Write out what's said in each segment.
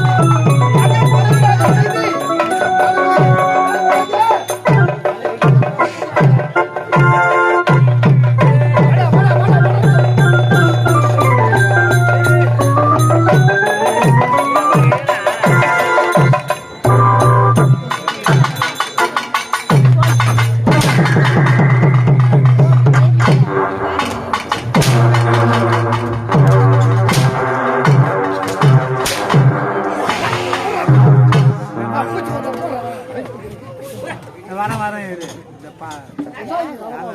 வர வர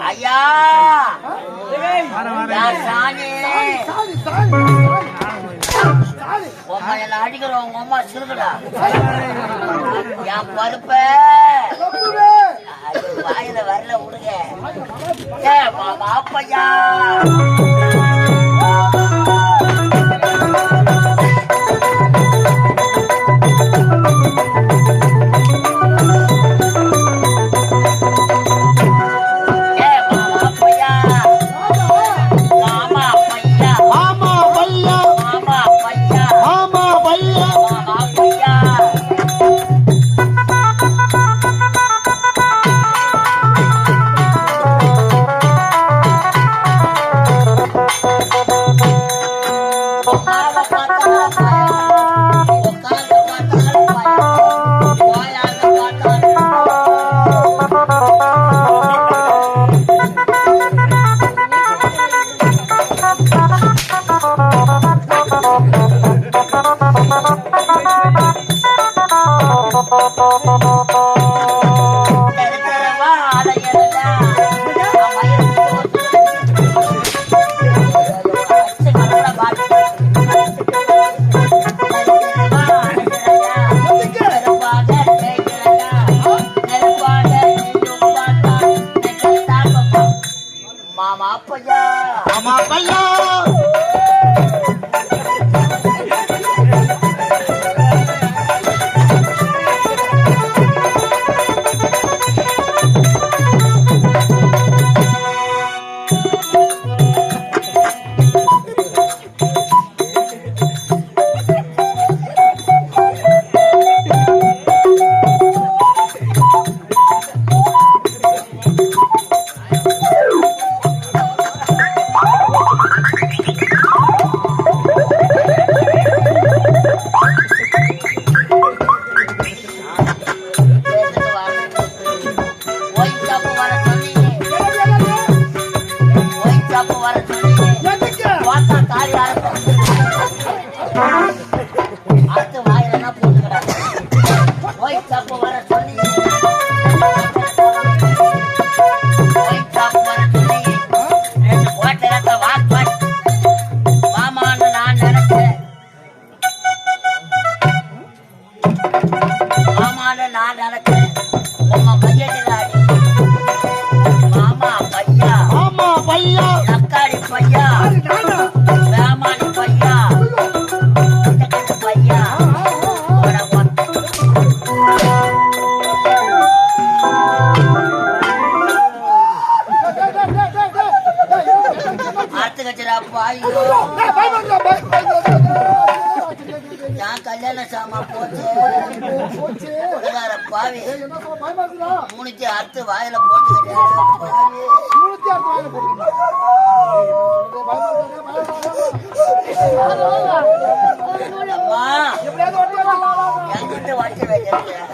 ஐயா! சாரி உம்மா என்ன அடிக்கிறோம் உங்க அம்மா சிறுகுடா. என் பருப்ப. வாயில வரல விடுங்க ஏ மாமா Thank you. 妈妈，拜拜 நான் நினைச்சேன். உங்க நான் நான் கல்யாண சாமா போச்சு பாவி. மூணுத்தி அறுத்து வாயில போட்டு என்கிட்ட வைக்கிறேன்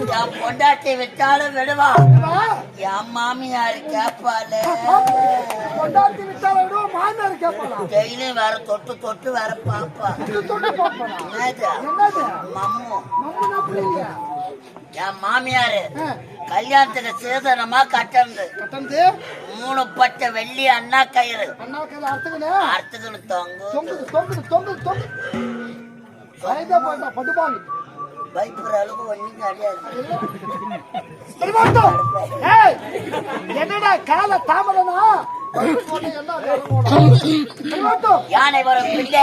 என் பொண்டாட்டி விட்டாலும் விடுவா. என் மாமியார் கேப்பால கொண்டாட்டி விட்டாலும் விடுவோம் மாமியார் கேட்பாளா? டெய்லியும் வேற தொட்டு தொட்டு வேற பாப்பா. என்னது? மம்மு. என் மாமியாரு கல்யாணத்துக்கு சேதனமா கட்டந்து மூணு பட்டை வெள்ளி அண்ணா கயிறு. அறுத்துக்கிட்டு தொங்கு. தொங்குது தொங்குது வயதா போயிட்டா பட்டுப்பாங்க பயப்படுற அளவுக்கு ஒண்ணும் கிடையாது. என்னடா கால திருமாட்டம் யானை பிள்ளை